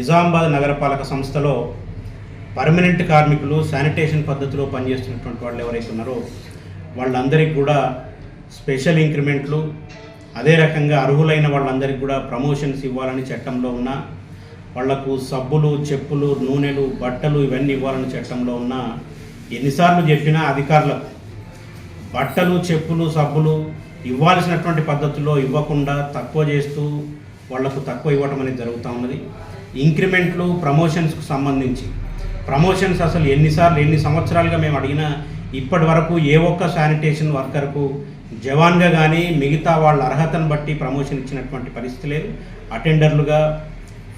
నిజామాబాద్ నగరపాలక సంస్థలో పర్మనెంట్ కార్మికులు శానిటేషన్ పద్ధతిలో పనిచేస్తున్నటువంటి వాళ్ళు ఎవరైతే ఉన్నారో వాళ్ళందరికీ కూడా స్పెషల్ ఇంక్రిమెంట్లు అదే రకంగా అర్హులైన వాళ్ళందరికీ కూడా ప్రమోషన్స్ ఇవ్వాలని చట్టంలో ఉన్న వాళ్ళకు సబ్బులు చెప్పులు నూనెలు బట్టలు ఇవన్నీ ఇవ్వాలని చట్టంలో ఉన్న ఎన్నిసార్లు చెప్పినా అధికారులకు బట్టలు చెప్పులు సబ్బులు ఇవ్వాల్సినటువంటి పద్ధతుల్లో ఇవ్వకుండా తక్కువ చేస్తూ వాళ్ళకు తక్కువ ఇవ్వటం అనేది జరుగుతూ ఉన్నది. ఇంక్రిమెంట్లు ప్రమోషన్స్కు సంబంధించి. ప్రమోషన్స్ అసలు ఎన్నిసార్లు ఎన్ని సంవత్సరాలుగా మేము అడిగినా ఇప్పటి వరకు ఏ ఒక్క శానిటేషన్ వర్కర్కు జవాన్గా కానీ మిగతా వాళ్ళ అర్హతను బట్టి ప్రమోషన్ ఇచ్చినటువంటి పరిస్థితి లేదు. అటెండర్లుగా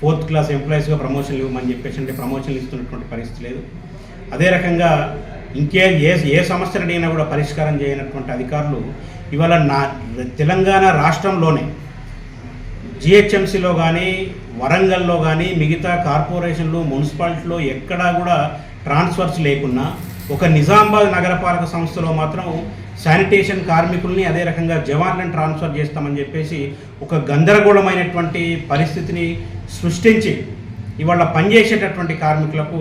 ఫోర్త్ క్లాస్ ఎంప్లాయీస్గా ప్రమోషన్లు ఇవ్వమని చెప్పేసి అంటే ప్రమోషన్లు ఇస్తున్నటువంటి పరిస్థితి లేదు. అదే రకంగా ఇంకే ఏ ఏ సమస్యలనైనా అడిగినా కూడా పరిష్కారం చేయనటువంటి అధికారులు ఇవాళ నా తెలంగాణ రాష్ట్రంలోనే జిహెచ్ఎంసీలో కానీ వరంగల్లో కానీ మిగతా కార్పొరేషన్లు మున్సిపాలిటీలో ఎక్కడా కూడా ట్రాన్స్ఫర్స్ లేకున్నా ఒక నిజామాబాద్ నగరపాలక సంస్థలో మాత్రం శానిటేషన్ కార్మికుల్ని అదే రకంగా జవాన్లను ట్రాన్స్ఫర్ చేస్తామని చెప్పేసి ఒక గందరగోళమైనటువంటి పరిస్థితిని సృష్టించి ఇవాళ పనిచేసేటటువంటి కార్మికులకు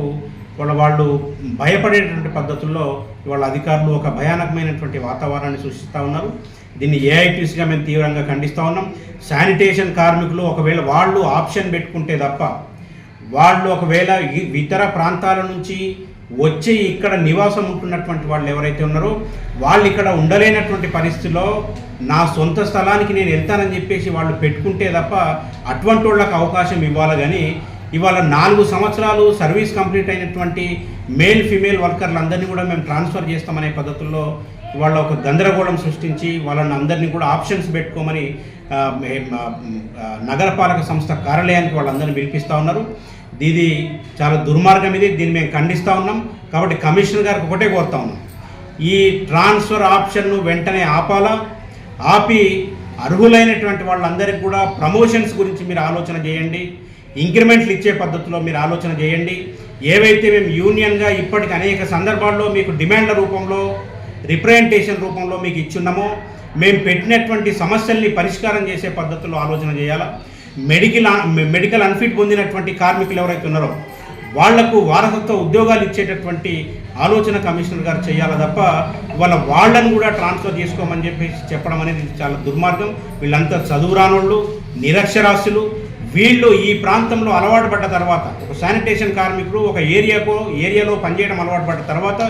వాళ్ళ వాళ్ళు భయపడేటటువంటి పద్ధతుల్లో ఇవాళ అధికారులు ఒక భయానకమైనటువంటి వాతావరణాన్ని సృష్టిస్తూ ఉన్నారు. దీన్ని ఏఐటీసీగా మేము తీవ్రంగా ఖండిస్తూ ఉన్నాం. శానిటేషన్ కార్మికులు ఒకవేళ వాళ్ళు ఆప్షన్ పెట్టుకుంటే తప్ప వాళ్ళు ఒకవేళ ఇతర ప్రాంతాల నుంచి వచ్చి ఇక్కడ నివాసం ఉంటున్నటువంటి వాళ్ళు ఎవరైతే ఉన్నారో వాళ్ళు ఇక్కడ ఉండలేనటువంటి పరిస్థితిలో నా సొంత స్థలానికి నేను వెళ్తానని చెప్పేసి వాళ్ళు పెట్టుకుంటే తప్ప అటువంటి వాళ్ళకి అవకాశం ఇవ్వాలి కానీ ఇవాళ నాలుగు సంవత్సరాలు సర్వీస్ కంప్లీట్ అయినటువంటి మేల్ ఫిమేల్ వర్కర్లందరినీ కూడా మేము ట్రాన్స్ఫర్ చేస్తామనే పద్ధతుల్లో వాళ్ళ ఒక గందరగోళం సృష్టించి వాళ్ళని అందరినీ కూడా ఆప్షన్స్ పెట్టుకోమని నగరపాలక సంస్థ కార్యాలయానికి వాళ్ళందరినీ పిలిపిస్తూ ఉన్నారు. ఇది చాలా దుర్మార్గం ఇది దీన్ని మేము ఖండిస్తూ ఉన్నాం. కాబట్టి కమిషనర్ గారికి ఒకటే కోరుతా ఉన్నాం. ఈ ట్రాన్స్ఫర్ ఆప్షన్ను వెంటనే ఆపాలా? ఆపి అర్హులైనటువంటి వాళ్ళందరికీ కూడా ప్రమోషన్స్ గురించి మీరు ఆలోచన చేయండి. ఇంక్రిమెంట్లు ఇచ్చే పద్ధతిలో మీరు ఆలోచన చేయండి. ఏవైతే మేము యూనియన్గా ఇప్పటికి అనేక సందర్భాల్లో మీకు డిమాండ్ల రూపంలో రిప్రజెంటేషన్ రూపంలో మీకు ఇచ్చున్నామో. మేము పెట్టినటువంటి సమస్యల్ని పరిష్కారం చేసే పద్ధతిలో ఆలోచన చేయాలా? మెడికల్ మెడికల్ అన్ఫిట్ పొందినటువంటి కార్మికులు ఎవరైతే ఉన్నారో వాళ్ళకు వారసత్వ ఉద్యోగాలు ఇచ్చేటటువంటి ఆలోచన కమిషనర్ గారు చేయాలి తప్ప వాళ్ళ వాళ్ళను కూడా ట్రాన్స్ఫర్ చేసుకోమని చెప్పేసి చెప్పడం అనేది చాలా దుర్మార్గం. వీళ్ళంతా చదువు రానోళ్ళు నిరక్షరాస్యులు. వీళ్ళు ఈ ప్రాంతంలో అలవాటు పడ్డ తర్వాత ఒక శానిటేషన్ కార్మికుడు ఒక ఏరియాకు ఏరియాలో పనిచేయడం అలవాటు పడ్డ తర్వాత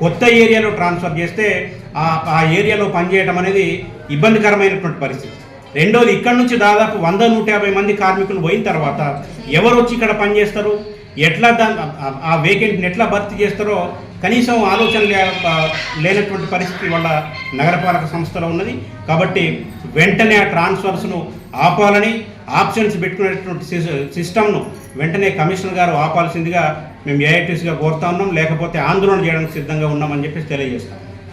కొత్త ఏరియాలో ట్రాన్స్ఫర్ చేస్తే ఆ ఏరియాలో పనిచేయడం అనేది ఇబ్బందికరమైనటువంటి పరిస్థితి. రెండోది ఇక్కడ నుంచి దాదాపు వంద నూట యాభై మంది కార్మికులు పోయిన తర్వాత ఎవరు వచ్చి ఇక్కడ పనిచేస్తారు ఎట్లా దా ఆ- వేకెంట్ని ఎట్లా భర్తీ చేస్తారో కనీసం ఆలోచన లే- లేనటువంటి పరిస్థితి వల్ల నగరపాలక సంస్థలో ఉన్నది. కాబట్టి వెంటనే ఆ ట్రాన్స్ఫర్స్ను ఆపాలని ఆప్షన్స్ పెట్టుకునేటువంటి సిస్- సిస్టమ్ను వెంటనే కమిషనర్ గారు ఆపాల్సిందిగా మేము ఏఐటీసీగా కోరుతా ఉన్నాం. లేకపోతే ఆందోళన చేయడానికి సిద్ధంగా ఉన్నామని చెప్పేసి తెలియజేస్తాం.